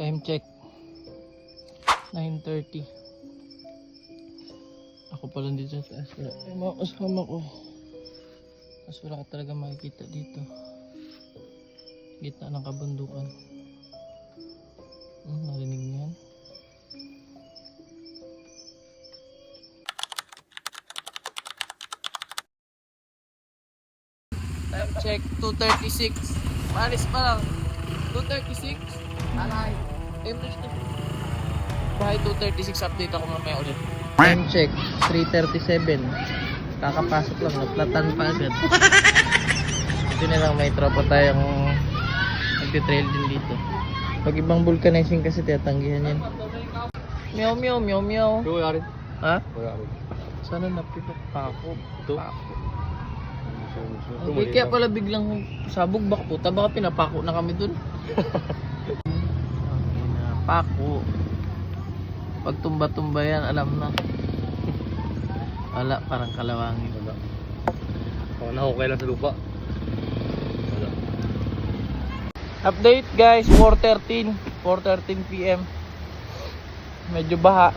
Time check. 9.30. Ako pala dito sa taas. Wala. Ay, mga kasama ko. Tapos wala ka talaga makikita dito. Gitna ng kabundukan. Hmm, narinig niyo yan? Time check, 2.36. Paris pa lang. 2.36. Alay. Time na Bahay 2.36 update ako mamaya ulit. Time check, 3.37. Kakapasok lang, naplatan pa agad. Ito na lang, may tropa tayong nagtitrail din dito. Pag ibang vulcanizing kasi tiyatanggihan yan. Meow meow meow meow. Wala rin. Ha? Wala rin. Sana napipit pa ako. Ito? Pako. Okay, kaya pala biglang sabog baka puta baka pinapako na kami dun. pako. Pag tumba-tumba yan, alam na. Wala, parang kalawangin. Wala. Ako na okay lang sa lupa. Wala. Update guys, 4.13 4.13 PM Medyo baha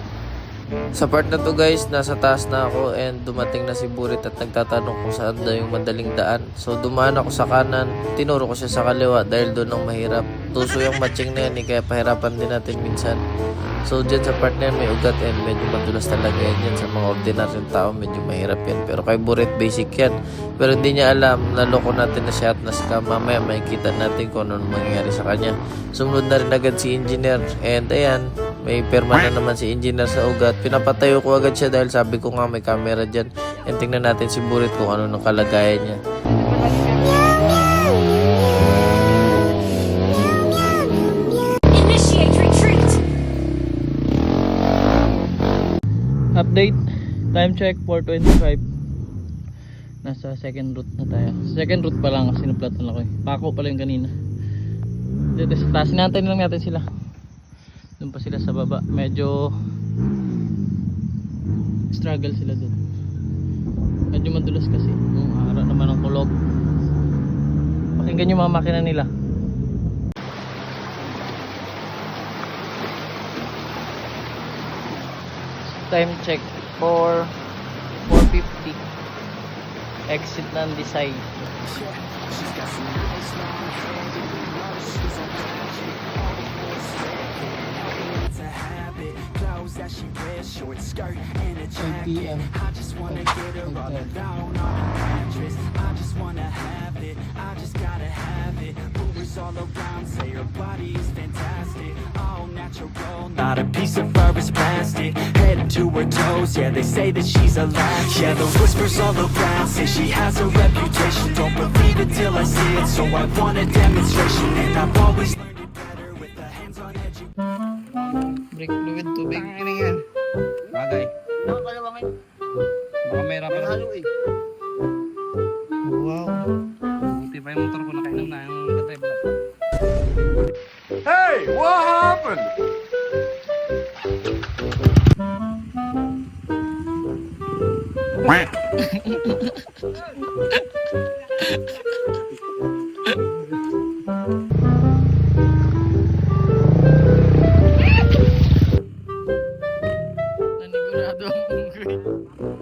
Sa part na to guys, nasa taas na ako and dumating na si Burit at nagtatanong kung saan daw yung madaling daan. So dumaan ako sa kanan, tinuro ko siya sa kaliwa dahil doon ang mahirap. Tuso yung matching na yan eh, kaya pahirapan din natin minsan. So dyan sa part na yan may ugat and medyo madulas talaga yan. Yan Sa mga ordinaryong tao medyo mahirap yan. Pero kay Burit basic yan. Pero hindi niya alam, naloko natin na siya at na-scam. Mamaya makikita natin kung ano mangyayari sa kanya. Sumunod na rin agad si engineer. And ayan, may perma na naman si engineer sa ugat. Pinapatayo ko agad siya dahil sabi ko nga may camera dyan. And tingnan natin si Burit kung ano ng kalagayan niya! Update, time check 4.25 Nasa second route na tayo. Second route pa lang kasi sinuplatan ako eh. Pako pala yung kanina. Dito sa taas, sinantay na lang natin sila Doon pa sila sa baba. Medyo Struggle sila doon. Medyo madulas kasi Yung ara naman ng kulog. Pakinggan yung mga makina nila. Time check for 450 Exit ng Desai That she wears, short skirt and a 8 jacket. I just wanna get her all alone on a mattress. I just wanna have it. I just gotta have it. Rumors all around say her body is fantastic. All natural, not a piece of fur is plastic. Head to her toes, yeah, they say that she's a latch. Yeah, the whispers all around say she has a reputation. Don't believe it till I see it, so I want a demonstration. And I've always Brake fluid tubig Ano yan? Bagay. Baka may rapan. Wow Buti pa yung motor ko nakainom na yung nag-drive na. Hey, what happened? Nanigurado ang unggoy Time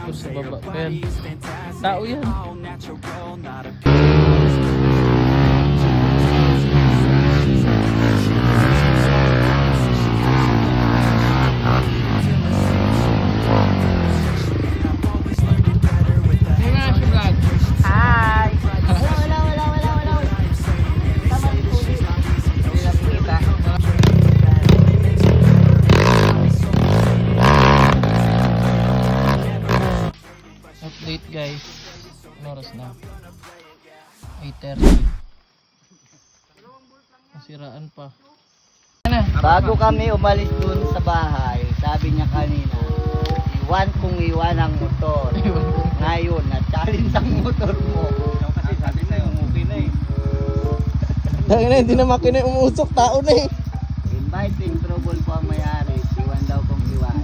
Ito sa baba. Ayan. Tao yan. Masiraan pa. Bago kami umalis dun sa bahay, sabi niya kanina, iwan kong iwan ang motor. Ngayon, na-challenge ang motor mo. Kasi sabi na yung okay na eh. Dahil na, hindi na makina yung umusok, tao na eh. Inviting trouble po ang may-ari. Iwan daw kong iwan.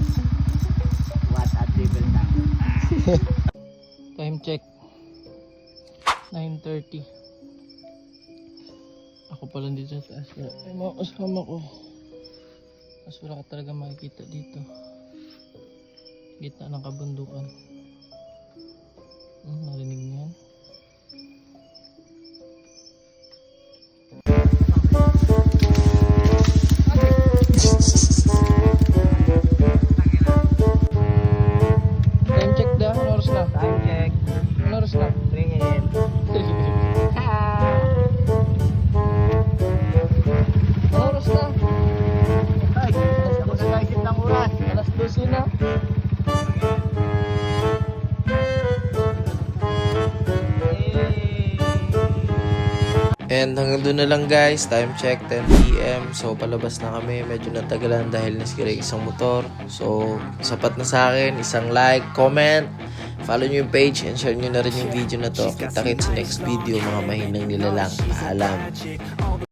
What at devil time. Time check. 9.30. Ako pala dito sa taas. Ay, mga kasama ko. Mas wala ka talaga makikita dito. Gitna ng kabundukan. Oras. Alas 12 na. And hanggang doon na lang guys, time check 10pm. So palabas na kami, medyo natagalan dahil nasira isang motor. So sapat na sa akin, isang like, comment, follow nyo yung page and share nyo na rin yung video na to. Kita kits sa next video mga mahinang nilalang. Paalam.